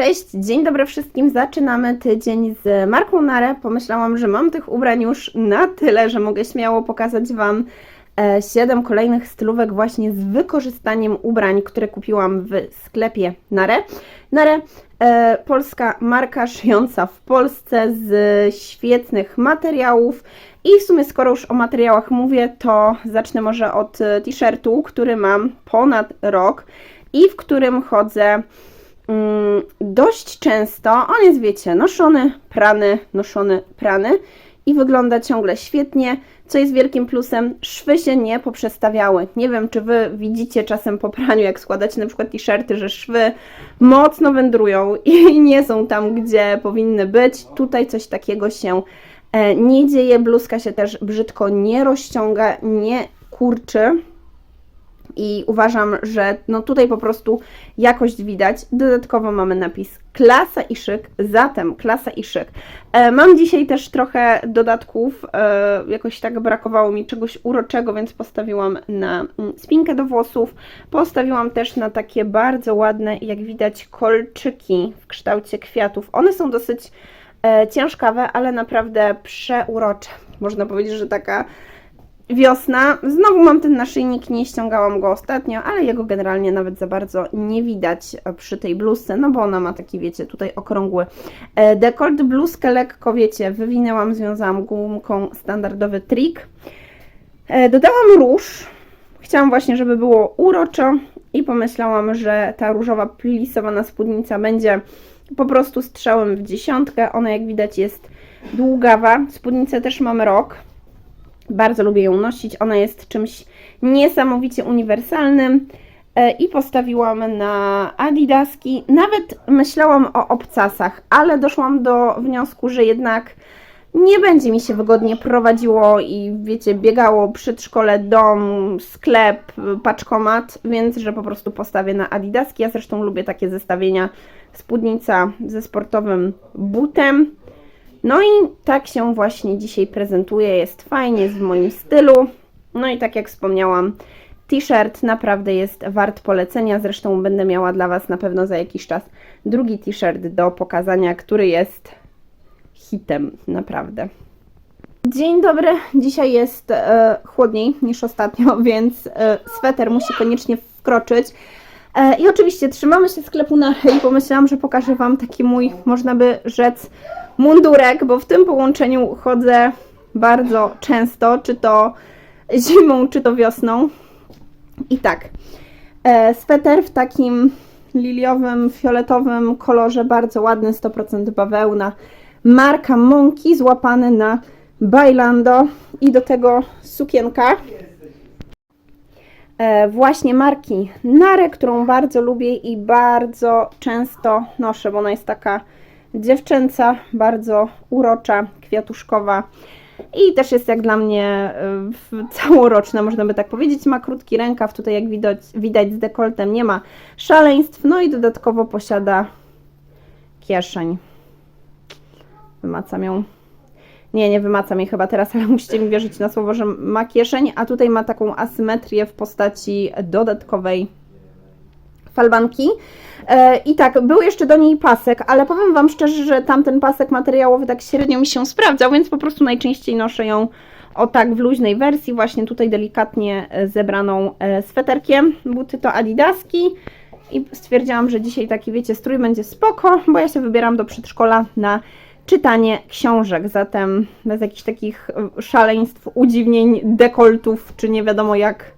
Cześć, dzień dobry wszystkim. Zaczynamy tydzień z marką Nare. Pomyślałam, że mam tych ubrań już na tyle, że mogę śmiało pokazać Wam 7 kolejnych stylówek właśnie z wykorzystaniem ubrań, które kupiłam w sklepie Nare. Nare, e, polska marka szyjąca w Polsce z świetnych materiałów. I w sumie skoro już o materiałach mówię, to zacznę może od e, t-shirtu, który mam ponad rok i w którym chodzę dość często. On jest, wiecie, noszony, prany, noszony, prany i wygląda ciągle świetnie, co jest wielkim plusem. Szwy się nie poprzestawiały. Nie wiem, czy Wy widzicie czasem po praniu, jak składacie na przykład t-shirty, że szwy mocno wędrują i nie są tam, gdzie powinny być. Tutaj coś takiego się e, nie dzieje. Bluzka się też brzydko nie rozciąga, nie kurczy i uważam, że no tutaj po prostu jakość widać. Dodatkowo mamy napis klasa i szyk, zatem klasa i szyk. E, mam dzisiaj też trochę dodatków, e, jakoś tak brakowało mi czegoś uroczego, więc postawiłam na mm, spinkę do włosów. Postawiłam też na takie bardzo ładne, jak widać, kolczyki w kształcie kwiatów. One są dosyć e, ciężkawe, ale naprawdę przeurocze. Można powiedzieć, że taka wiosna. Znowu mam ten naszyjnik, nie ściągałam go ostatnio, ale jego generalnie nawet za bardzo nie widać przy tej bluzce, no bo ona ma taki, wiecie, tutaj okrągły e, dekolt. Bluzkę lekko, wiecie, wywinęłam, związałam gumką standardowy trik. E, Dodałam róż. Chciałam właśnie, żeby było uroczo i pomyślałam, że ta różowa plisowana spódnica będzie po prostu strzałem w dziesiątkę. Ona, jak widać, jest długawa. Spódnicę też mam rok. Bardzo lubię ją nosić. Ona jest czymś niesamowicie uniwersalnym E, i postawiłam na Adidaski. Nawet myślałam o obcasach, ale doszłam do wniosku, że jednak nie będzie mi się wygodnie prowadziło i wiecie, biegało przedszkole, dom, sklep, paczkomat, więc że po prostu postawię na Adidaski. Ja zresztą lubię takie zestawienia spódnica ze sportowym butem. No i tak się właśnie dzisiaj prezentuje, jest fajnie, jest w moim stylu. No i tak jak wspomniałam, t-shirt naprawdę jest wart polecenia. Zresztą będę miała dla Was na pewno za jakiś czas drugi t-shirt do pokazania, który jest hitem, naprawdę. Dzień dobry, dzisiaj jest e, chłodniej niż ostatnio, więc e, sweter musi koniecznie wkroczyć. E, I oczywiście trzymamy się sklepu na i pomyślałam, że pokażę Wam taki mój, można by rzec, mundurek, bo w tym połączeniu chodzę bardzo często, czy to zimą, czy to wiosną. I tak, e, sweter w takim liliowym, fioletowym kolorze, bardzo ładny, 100% bawełna. Marka Monki, złapany na Bailando i do tego sukienka właśnie marki Nare, którą bardzo lubię i bardzo często noszę, bo ona jest taka dziewczęca, bardzo urocza, kwiatuszkowa i też jest jak dla mnie y, całoroczna, można by tak powiedzieć. Ma krótki rękaw, tutaj jak widać, widać z dekoltem nie ma szaleństw, no i dodatkowo posiada kieszeń. Wymacam ją. Nie, nie wymacam jej chyba teraz, ale musicie mi wierzyć na słowo, że ma kieszeń, a tutaj ma taką asymetrię w postaci dodatkowej falbanki. E, I tak, był jeszcze do niej pasek, ale powiem Wam szczerze, że tamten pasek materiałowy tak średnio mi się sprawdzał, więc po prostu najczęściej noszę ją o tak w luźnej wersji, właśnie tutaj delikatnie e, zebraną e, sweterkiem. Buty to adidaski i stwierdziłam, że dzisiaj taki, wiecie, strój będzie spoko, bo ja się wybieram do przedszkola na czytanie książek, zatem bez jakichś takich szaleństw, udziwnień, dekoltów, czy nie wiadomo jak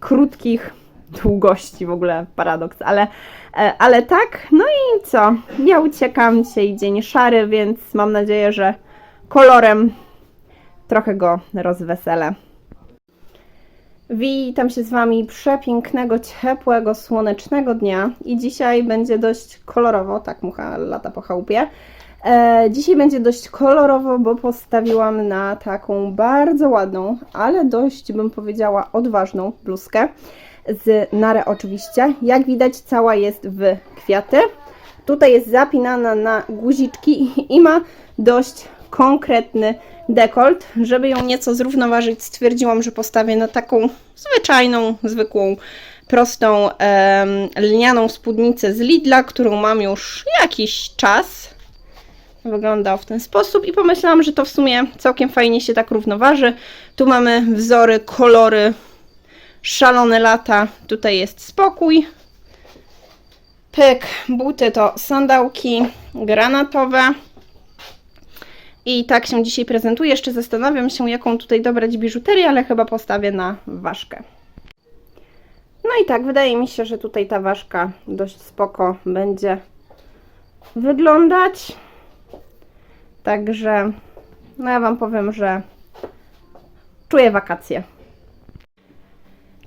krótkich długości, w ogóle paradoks, ale, e, ale tak, no i co, ja uciekam, dzisiaj dzień szary, więc mam nadzieję, że kolorem trochę go rozweselę. Witam się z Wami przepięknego, ciepłego, słonecznego dnia i dzisiaj będzie dość kolorowo, tak mucha lata po chałupie. E, dzisiaj będzie dość kolorowo, bo postawiłam na taką bardzo ładną, ale dość bym powiedziała odważną bluzkę z Nare oczywiście. Jak widać cała jest w kwiaty. Tutaj jest zapinana na guziczki i ma dość konkretny dekolt. Żeby ją nieco zrównoważyć, stwierdziłam, że postawię na taką zwyczajną, zwykłą prostą em, lnianą spódnicę z Lidla, którą mam już jakiś czas. Wyglądał w ten sposób i pomyślałam, że to w sumie całkiem fajnie się tak równoważy. Tu mamy wzory, kolory, szalone lata. Tutaj jest spokój. Pyk, buty to sandałki granatowe. I tak się dzisiaj prezentuje. Jeszcze zastanawiam się, jaką tutaj dobrać biżuterię, ale chyba postawię na ważkę. No i tak, wydaje mi się, że tutaj ta ważka dość spoko będzie wyglądać. Także, no ja Wam powiem, że czuję wakacje.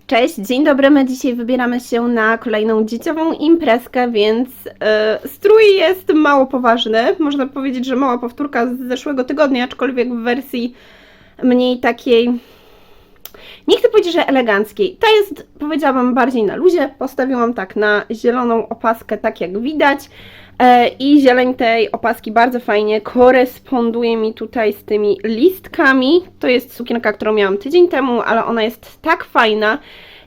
Cześć, dzień dobry. My dzisiaj wybieramy się na kolejną dzieciową imprezkę, więc yy, strój jest mało poważny. Można powiedzieć, że mała powtórka z zeszłego tygodnia, aczkolwiek w wersji mniej takiej. Nie chcę powiedzieć, że eleganckiej. Ta jest, powiedziałabym, bardziej na luzie. Postawiłam tak na zieloną opaskę, tak jak widać. E, I zieleń tej opaski bardzo fajnie koresponduje mi tutaj z tymi listkami. To jest sukienka, którą miałam tydzień temu, ale ona jest tak fajna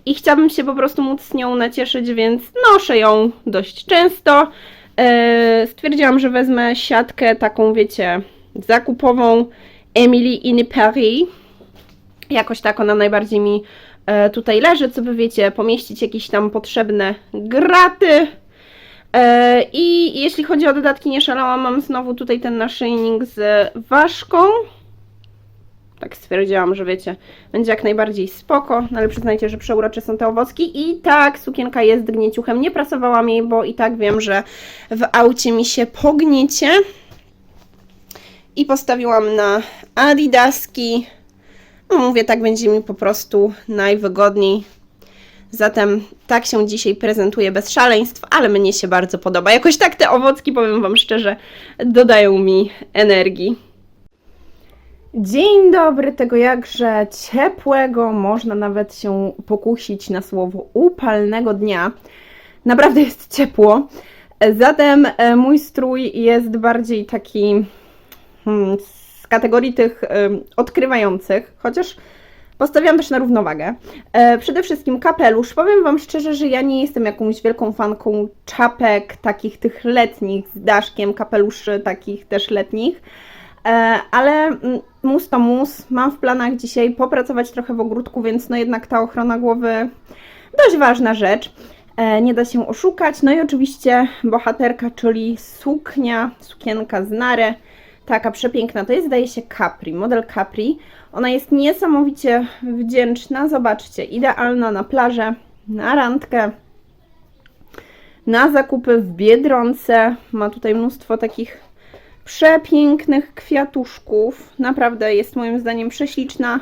i chciałabym się po prostu móc z nią nacieszyć, więc noszę ją dość często. E, Stwierdziłam, że wezmę siatkę taką, wiecie, zakupową Emily in Paris. Jakoś tak ona najbardziej mi e, tutaj leży, co by wiecie, pomieścić jakieś tam potrzebne graty. E, I jeśli chodzi o dodatki, nie szalałam, mam znowu tutaj ten naszyjnik z ważką. Tak stwierdziłam, że wiecie, będzie jak najbardziej spoko, no ale przyznajcie, że przeurocze są te owocki. I tak, sukienka jest gnieciuchem, nie prasowałam jej, bo i tak wiem, że w aucie mi się pogniecie. I postawiłam na adidaski. No mówię, tak będzie mi po prostu najwygodniej. Zatem tak się dzisiaj prezentuje bez szaleństw, ale mnie się bardzo podoba. Jakoś tak te owocki, powiem Wam szczerze, dodają mi energii. Dzień dobry, tego jakże ciepłego, można nawet się pokusić na słowo upalnego dnia. Naprawdę jest ciepło. Zatem e, mój strój jest bardziej taki hmm, z kategorii tych em, odkrywających, chociaż Postawiłam też na równowagę. E, przede wszystkim kapelusz. Powiem Wam szczerze, że ja nie jestem jakąś wielką fanką czapek takich tych letnich z daszkiem, kapeluszy takich też letnich. E, ale mm, mus to mus. Mam w planach dzisiaj popracować trochę w ogródku, więc no jednak ta ochrona głowy dość ważna rzecz. E, nie da się oszukać. No i oczywiście bohaterka, czyli suknia, sukienka z nary. Taka przepiękna. To jest, zdaje się, Capri, model Capri. Ona jest niesamowicie wdzięczna. Zobaczcie, idealna na plażę, na randkę, na zakupy w Biedronce. Ma tutaj mnóstwo takich przepięknych kwiatuszków. Naprawdę jest moim zdaniem prześliczna,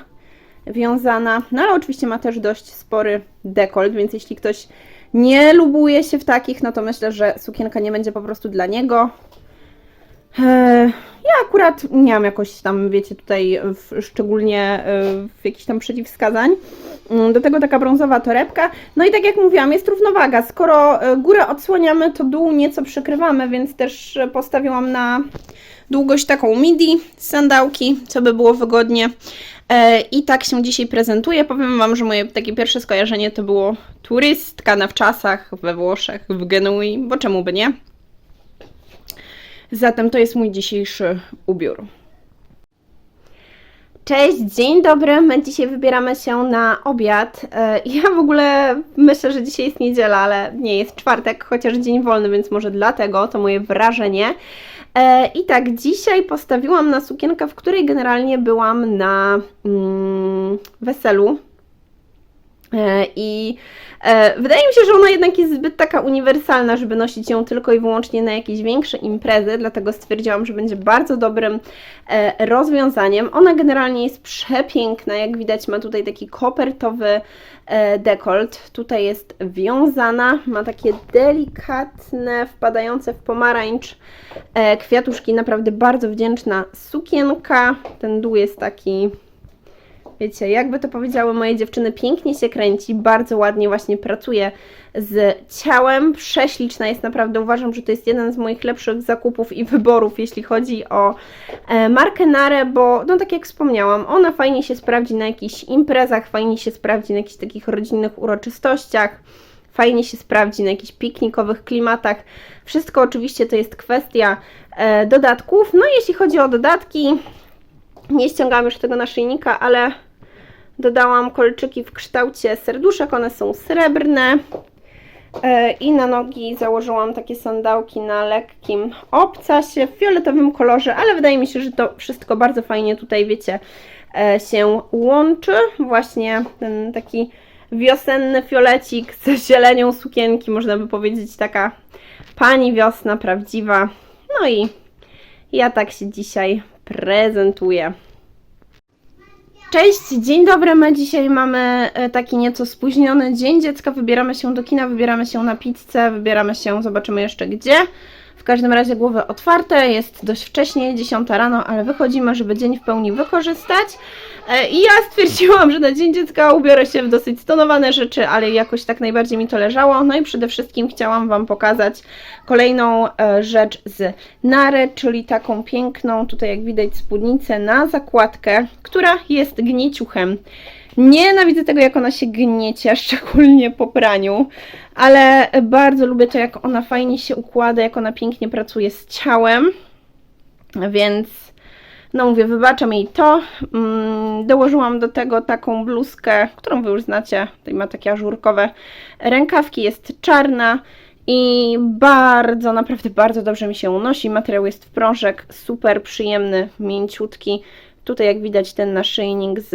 wiązana. No ale oczywiście ma też dość spory dekolt, więc jeśli ktoś nie lubuje się w takich, no to myślę, że sukienka nie będzie po prostu dla niego. Eee, Ja akurat nie mam jakoś tam, wiecie, tutaj w, szczególnie e, w jakichś tam przeciwwskazań. Mm, Do tego taka brązowa torebka. No i tak jak mówiłam, jest równowaga. Skoro e, górę odsłaniamy, to dół nieco przykrywamy, więc też e, postawiłam na długość taką midi, sandałki, co by było wygodnie. E, I tak się dzisiaj prezentuje. Powiem Wam, że moje takie pierwsze skojarzenie to było turystka na wczasach we Włoszech, w Genui, bo czemu by nie? Zatem to jest mój dzisiejszy ubiór. Cześć, dzień dobry. My dzisiaj wybieramy się na obiad. E, Ja w ogóle myślę, że dzisiaj jest niedziela, ale nie jest czwartek, chociaż dzień wolny, więc może dlatego to moje wrażenie. E, I tak, dzisiaj postawiłam na sukienkę, w której generalnie byłam na mm, weselu I e, wydaje mi się, że ona jednak jest zbyt taka uniwersalna, żeby nosić ją tylko i wyłącznie na jakieś większe imprezy, dlatego stwierdziłam, że będzie bardzo dobrym e, rozwiązaniem. Ona generalnie jest przepiękna, jak widać ma tutaj taki kopertowy e, dekolt, tutaj jest wiązana, ma takie delikatne, wpadające w pomarańcz e, kwiatuszki, naprawdę bardzo wdzięczna sukienka, ten dół jest taki wiecie, jakby to powiedziały moje dziewczyny, pięknie się kręci, bardzo ładnie właśnie pracuje z ciałem, prześliczna jest naprawdę, uważam, że to jest jeden z moich lepszych zakupów i wyborów, jeśli chodzi o e, markę Nare, bo no tak jak wspomniałam, ona fajnie się sprawdzi na jakichś imprezach, fajnie się sprawdzi na jakichś takich rodzinnych uroczystościach, fajnie się sprawdzi na jakichś piknikowych klimatach. Wszystko oczywiście to jest kwestia e, dodatków. No jeśli chodzi o dodatki, nie ściągałam już tego naszyjnika, ale dodałam kolczyki w kształcie serduszek, one są srebrne. E, I na nogi założyłam takie sandałki na lekkim obcasie w fioletowym kolorze, ale wydaje mi się, że to wszystko bardzo fajnie tutaj, wiecie, e, się łączy. Właśnie ten taki wiosenny fiolecik z zielenią sukienki, można by powiedzieć taka pani wiosna prawdziwa. No i ja tak się dzisiaj prezentuję. Cześć, dzień dobry. My dzisiaj mamy e, taki nieco spóźniony dzień dziecka. Wybieramy się do kina, wybieramy się na pizzę, wybieramy się, zobaczymy jeszcze gdzie. W każdym razie głowy otwarte, jest dość wcześnie, 10 rano, ale wychodzimy, żeby dzień w pełni wykorzystać. E, I ja stwierdziłam, że na Dzień Dziecka ubiorę się w dosyć stonowane rzeczy, ale jakoś tak najbardziej mi to leżało. No i przede wszystkim chciałam Wam pokazać kolejną e, rzecz z Nary, czyli taką piękną, tutaj jak widać spódnicę na zakładkę, która jest gnieciuchem. Nienawidzę tego, jak ona się gniecie, szczególnie po praniu, ale bardzo lubię to, jak ona fajnie się układa, jak ona pięknie pracuje z ciałem, więc no mówię, wybaczam jej to. Mm, dołożyłam do tego taką bluzkę, którą wy już znacie, tutaj ma takie ażurkowe rękawki, jest czarna i bardzo, naprawdę bardzo dobrze mi się unosi. Materiał jest w prążek, super przyjemny, mięciutki. Tutaj jak widać ten naszyjnik z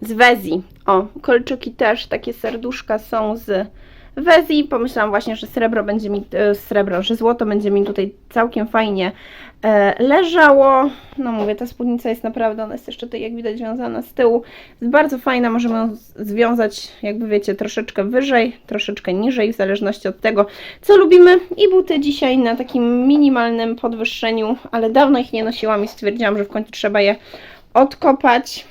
z Wezi. O, kolczyki też, takie serduszka są z Wezi. Pomyślałam właśnie, że srebro będzie mi, e, srebro, że złoto będzie mi tutaj całkiem fajnie e, leżało. No mówię, ta spódnica jest naprawdę, ona jest jeszcze tutaj jak widać związana z tyłu. Jest bardzo fajna, możemy ją związać jakby wiecie, troszeczkę wyżej, troszeczkę niżej, w zależności od tego, co lubimy. I buty dzisiaj na takim minimalnym podwyższeniu, ale dawno ich nie nosiłam i stwierdziłam, że w końcu trzeba je odkopać.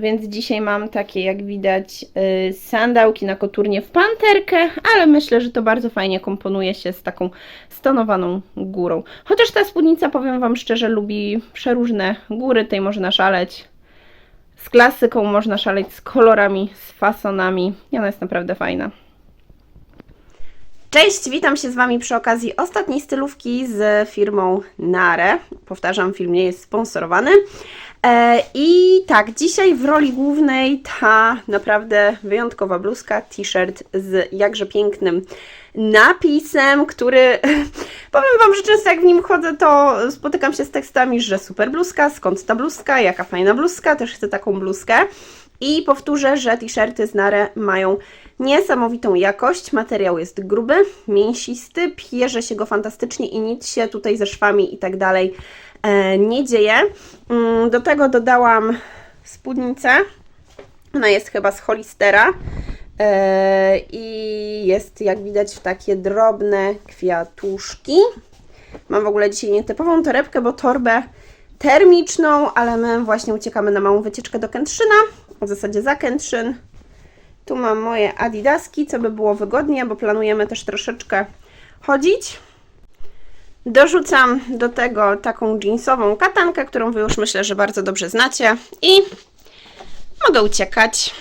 Więc dzisiaj mam takie, jak widać, y, sandałki na koturnie w panterkę, ale myślę, że to bardzo fajnie komponuje się z taką stonowaną górą. Chociaż ta spódnica, powiem Wam szczerze, lubi przeróżne góry, tej można szaleć. Z klasyką można szaleć, z kolorami, z fasonami. I ona jest naprawdę fajna. Cześć, witam się z Wami przy okazji ostatniej stylówki z firmą Nare. Powtarzam, film nie jest sponsorowany. E, I tak, dzisiaj w roli głównej ta naprawdę wyjątkowa bluzka, t-shirt z jakże pięknym napisem, który powiem Wam, że często jak w nim chodzę, to spotykam się z tekstami, że super bluzka, skąd ta bluzka, jaka fajna bluzka, też chcę taką bluzkę. I powtórzę, że t-shirty z Nare mają niesamowitą jakość. Materiał jest gruby, mięsisty, pierze się go fantastycznie i nic się tutaj ze szwami i tak dalej e, nie dzieje. Mm, Do tego dodałam spódnicę. Ona jest chyba z Holistera. E, I jest, jak widać, w takie drobne kwiatuszki. Mam w ogóle dzisiaj nietypową torebkę, bo torbę termiczną, ale my właśnie uciekamy na małą wycieczkę do Kętrzyna, w zasadzie za Kętrzyn. Tu mam moje adidaski, co by było wygodnie, bo planujemy też troszeczkę chodzić. Dorzucam do tego taką jeansową katankę, którą Wy już myślę, że bardzo dobrze znacie i mogę uciekać.